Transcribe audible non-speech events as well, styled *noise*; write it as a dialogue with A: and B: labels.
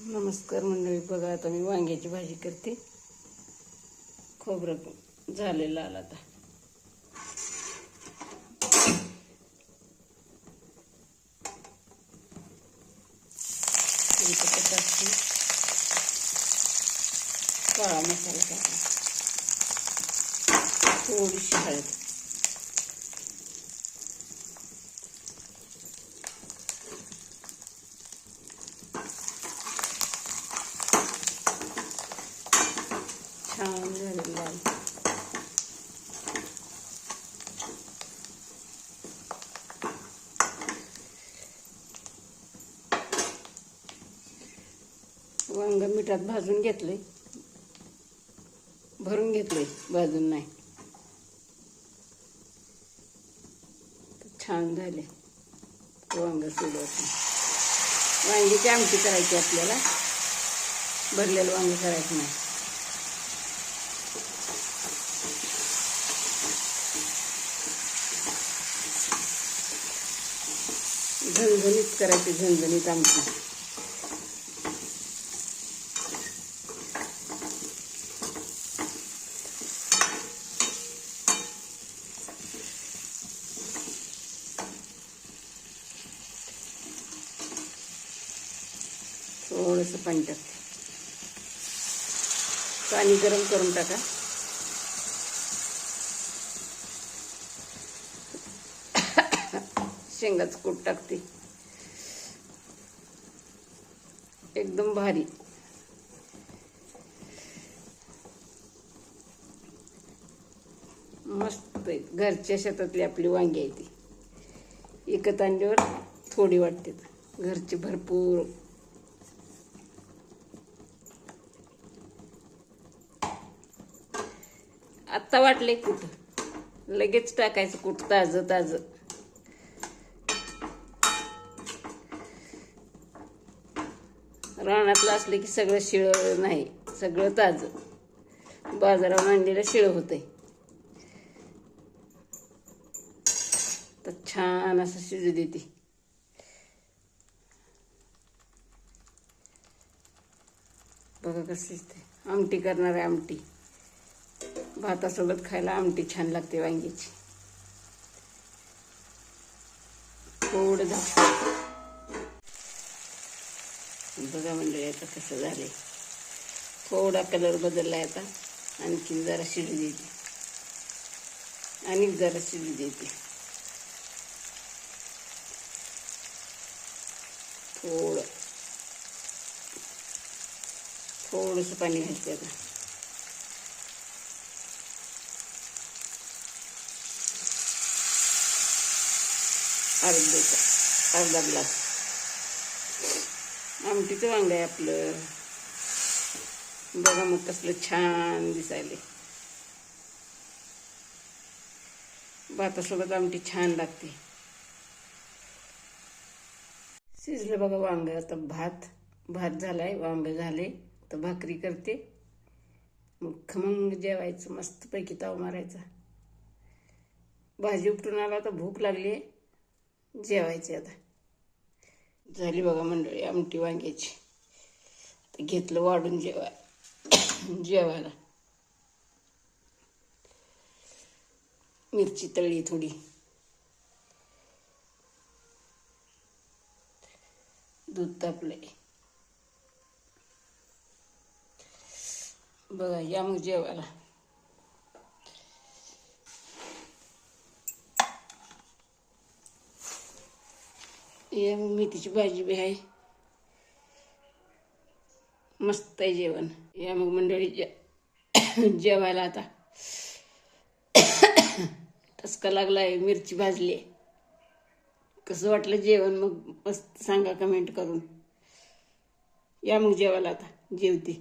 A: नमस्कार मंडळी बघा आता मी वांग्याची भाजी करते. खोबरं झालेलं आला आता. काळा मसाला टाकला थोडीशी हळद. छान झालेलं आहे. वांग मिठात भाजून घेतले भरून घेतले भाजून नाही. छान झाले वांग सोडवायचे वांगीची आमटी करायची आपल्याला. भरलेलं वांग करायचं नाही. झणझणीत करायची झणझणीत आमटी. थोडंसं पाणी टाकते पाणी गरम करून टाका. शेंगाचं कूट टाकते. एकदम भारी. मस्त घरच्या शेतातली आपली वांगी आहे ती. एकत आणल्यावर थोडी वाटते. घरची भरपूर. आत्ता वाटले कुठं? लगेच टाकायचं कुठं? ताजं ताजं. रानातलं असलं की सगळं शिळं नाही सगळं ताजं. बाजारावर आणलेलं शिळं होतंय. तर छान असं शिजू देते. बघा कसं शिजते आमटी करणार आहे आमटी. भातासोबत खायला आमटी छान लागते वांग्याची. थोडं दाखव बघा म्हणजे आता कसं झाले थोडा कलर बदलला आहे आता. आणखीन जरा शिजू देते. आणि जरा शिजू देते. थोडं. थोडंसं पाणी घालते आता. अर्धा अर्धा ग्लास. आमटीचं वांग आहे आपलं. बघा मग कसलं छान दिसायले भातासोबत आमटी छान लागते. शिजलं बघा वांग. आता भात भात झालाय वांग झाले. तर भाकरी करते. मग खमंग जेवायचं मस्तपैकी ताव मारायचा. भाजी उपटून आला तर भूक लागली जेवायची आता. झाली बघा मंडळी आमटी वांग्याची. आता घेतलं वाढून जेवाय. *coughs* जेवायला. मिरची तळली थोडी. दूध तापले बघा या मग जेवायला. या मग मेथीची भाजी बी आहे. मस्त आहे जेवण. या मग मंडळी जे जेवायला आता. टसका लागला आहे मिरची भाजली आहे. कसं वाटलं जेवण मग? मस्त सांगा कमेंट करून. या मग जेवायला आता. जेवते.